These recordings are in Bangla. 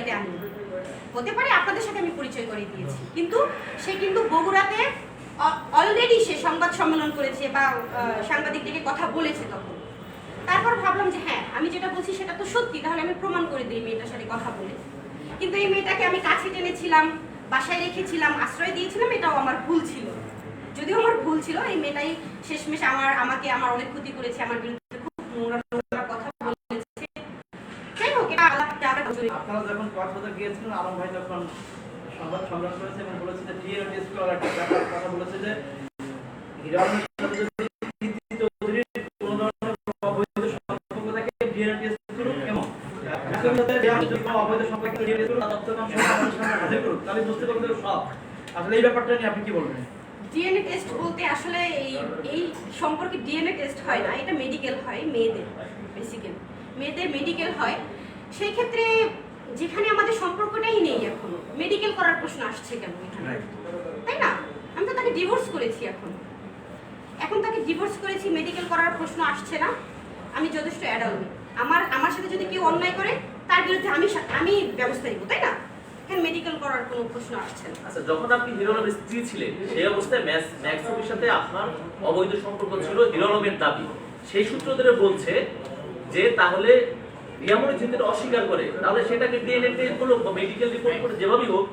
মিডিয়াতে আনি হতে পারে আপনাদের সাথে আমি পরিচয় করে দিয়েছি। কিন্তু সে কিন্তু বগুড়াতে অলরেডি সে সংবাদ সম্মেলন করেছে বা সাংবাদিকদেরকে কথা বলেছে তখন। তারপর ভাবলাম যে হ্যাঁ আমি যেটা বলছি সেটা তো সত্যি তাহলে আমি প্রমাণ করে দিই মেয়েটার সাথে কথা বলে। কিন্তু এই মেয়েটাকে আমি কাছে টেনেছিলাম বাসায় রেখেছিলাম আশ্রয় দিয়েছিলাম এটাও আমার ভুল ছিল। যদিও আমার ভুল ছিল এই মেয়েটাই শেষমেশ আমার আমাকে আমার অনেক ক্ষতি করেছে আমার বিরুদ্ধে খুব নোংরা নোংরা কথা বলেছে যাই হোক এটা আলাদা জায়গা আপনারা যখন কক্সবাজার গিয়েছিলেন, আলম ভাই যখন সংবাদ সম্মেলন করেছে এবং বলেছে যে ব্যাপার। কথা বলেছে যে এই ব্যাপারটা নিয়ে আপনি কি টেস্ট হয় না, এটা মেডিকেল হয়, মেয়েদের বেসিক্যালি মেয়েদের মেডিকেল হয়। সেই ক্ষেত্রে যেখানে আমাদের সম্পর্কটাই নেই এখনও মেডিকেল করার প্রশ্ন আসছে কেন এখানে? তাই না? আমি তো তাকে ডিভোর্স করেছি এখন। এখন তাকে ডিভোর্স করেছি মেডিকেল করার প্রশ্ন আসছে না। আমি যথেষ্ট অ্যাডাল্ট আমার আমার সাথে যদি কেউ অন্যায় করে তার বিরুদ্ধে আমি সা- আমি ব্যবস্থা নিব তাই না? এখানে মেডিকেল করার কোনো প্রশ্ন আসছে না? আচ্ছা যখন আপনি হিরো আলমের স্ত্রী ছিলেন সেই অবস্থায় ম্যাক্স ম্যাক্সিমের সাথে আপনার অবৈধ সম্পর্ক ছিল হিরো দাবি। সেই সূত্র ধরে বলছে যে তাহলে যদি এটা অস্বীকার করে তাহলে সেটাকে ডিএনএ টেস্ট করল মেডিকেল রিপোর্ট করে যেভাবেই হোক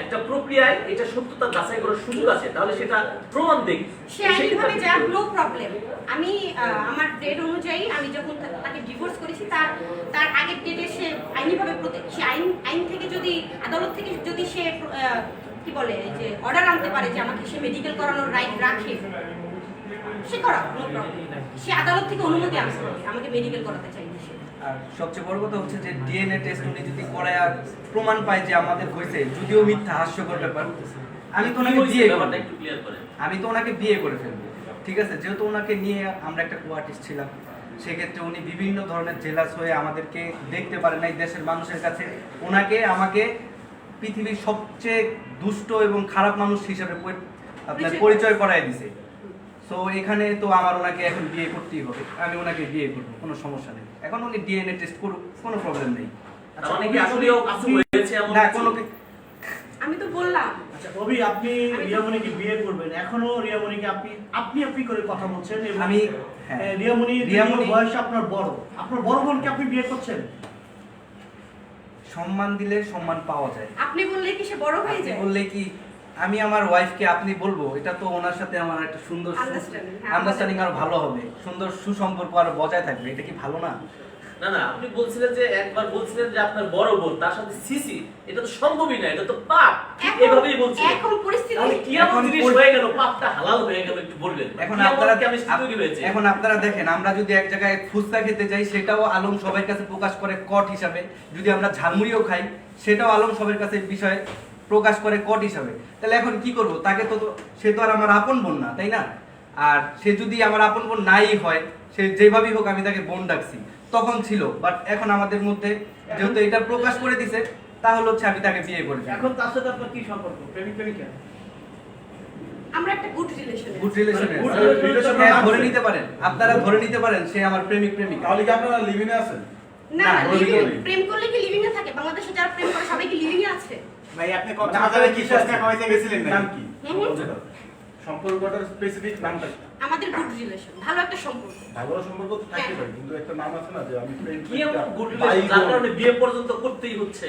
একটা প্রক্রিয়ায় এটা সত্যতা যাচাই করার সুযোগ আছে তাহলে সেটা প্রমাণ দেখ সে আইনিভাবে যাক নো প্রবলেম আমি আমার ডেট অনুযায়ী আমি যখন তাকে ডিভোর্স করেছি তার তার আগের ডেটে সে আইনিভাবে সে আইন আইন থেকে যদি আদালত থেকে যদি সে কি বলে যে অর্ডার আনতে পারে যে আমাকে সে মেডিকেল করানোর রাইট রাখে সে করা সে আদালত থেকে অনুমতি আনতে হবে আমাকে মেডিকেল করাতে আর সবচেয়ে বড় কথা হচ্ছে যে ডিএনএ টেস্ট উনি যদি করে আর প্রমাণ পায় যে আমাদের হয়েছে যদিও মিথ্যা হাস্যকর ব্যাপার আমি তো ওনাকে বিয়ে আমি তো ওনাকে বিয়ে করে ফেলব ঠিক আছে? যেহেতু ওনাকে নিয়ে আমরা একটা কোয়ার্টিস্ট ছিলাম সেক্ষেত্রে উনি বিভিন্ন ধরনের জেলাস হয়ে আমাদেরকে দেখতে পারে নাই দেশের মানুষের কাছে। ওনাকে আমাকে পৃথিবীর সবচেয়ে দুষ্ট এবং খারাপ মানুষ হিসেবে আপনার পরিচয় পরিচয় করায় দিছে। সো এখানে তো আমার ওনাকে এখন বিয়ে করতেই হবে। আমি ওনাকে বিয়ে করব কোনো সমস্যা নেই। এখন উনি ডিএনএ টেস্ট করুক কোনো প্রবলেম নেই। তার মানে কি আসলেও কিছু হয়েছে এমন না কোনো আমি তো বললাম। আচ্ছা অভি আপনি রিয়ামণিকে বিয়ে করবেন। এখনও রিয়ামণিকে আপনি আপনি আপনি করে কথা বলছেন এবং আমি হ্যাঁ। রিয়ামণি রিয়ামণি- রিয়ামণি আপনার বড়। আপনার বড় বোনকে আপনি বিয়ে করছেন? সম্মান দিলে সম্মান পাওয়া যায়। আপনি বললে কি সে বড় হয়ে যায়? বললে কি আমি আমার ওয়াইফকে আপনি বলব এটা তো ওনার সাথে আমার একটা সুন্দর আন্ডারস্ট্যান্ডিং আরও ভালো হবে। সুন্দর সুসম্পর্ক আরও বজায় থাকবে এটা কি ভালো না? না না আপনি বলছিলেন যে একবার বলছিলেন যে আপনার বড় বোন তার সাথে সিসি এটা তো সম্ভবই না এটা তো পাপ। এভাবেই বলছিলেন। এখন পরিস্থিতি কি এমন জিনিস হয়ে গেল? পাপটা হালাল হয়ে গেল একটু বলবেন। এখন আপনারা হয়েছে এখন আপনারা দেখেন আমরা যদি এক জায়গায় ফুচকা খেতে যাই সেটাও আলম সবার কাছে প্রকাশ করে কট হিসাবে। যদি আমরা ঝালমুড়িও খাই সেটাও আলম সবার কাছে বিষয়। প্রকাশ করে কট হিসাবে। তাহলে এখন কি করব? তাকে তো সে তো আর আমার আপন বোন না তাই না? আর সে যদি আমার আপন বোন নাই হয় সে যেভাবেই হোক আমি তাকে বোন ডাকছি। তখন ছিল বাট এখন আমাদের মধ্যে যেহেতু এটা প্রকাশ করে দিছে তাহলে হচ্ছে আমি তাকে বিয়ে করে এখন তার সাথে আপনার কি সম্পর্ক? প্রেমিক প্রেমিকা? আমরা একটা গুড রিলেশন রিলেশন হ্যাঁ আছে। ধরে নিতে পারেন। আপনারা ধরে নিতে পারেন সে আমার প্রেমিক প্রেমিকা। তাহলে কি আপনারা লিভিনে আছেন? না না, না, ওই living- ওই। প্রেম করলে কি লিভিং এ থাকে? বাংলাদেশে যারা প্রেম করে সবাই কি লিভিং এ আছে? ভাই আপনি মানে কক্সবাজারে আপনারা কি কি ফুচকা আছেন? খাওয়াইতে গেছিলেন নাম কি। সম্পর্কটার স্পেসিফিক নামটা আমাদের গুড রিলেশন ভালো একটা সম্পর্ক। ভালো সম্পর্ক তো থাকতে পারে কিন্তু একটা নাম আছে না যে আমি প্রেম কি গুড ভাই যার কারণে বিয়ে পর্যন্ত করতেই হচ্ছে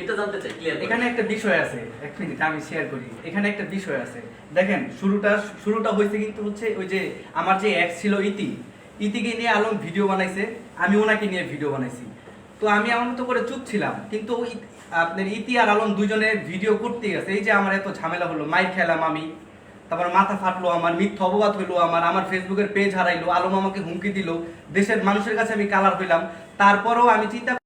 এটা জানতে চাই ক্লিয়ার এখানে একটা বিষয় আছে এক মিনিট আমি শেয়ার করি। এখানে একটা বিষয় আছে। দেখেন শুরুটা শুরুটা হয়েছে কিন্তু হচ্ছে ওই যে আমার যে এক্স ছিল ইতি ইতিকে নিয়ে আলম ভিডিও বানাইছে আমি ওনাকে নিয়ে ভিডিও বানাইছি। তো আমি আমার মতো করে চুপ ছিলাম। কিন্তু আপনার ইতি আর আলম দুজনে ভিডিও করতে গেছে। এই যে আমার এত ঝামেলা হলো মাইক খেলাম আমি। তারপর মাথা ফাটলো আমার, মিথ্যা অপবাদ হইল আমার আমার ফেসবুকের পেজ হারাইলো, আলম আমাকে হুমকি দিল, দেশের মানুষের কাছে আমি কালার হইলাম তারপরেও আমি চিন্তা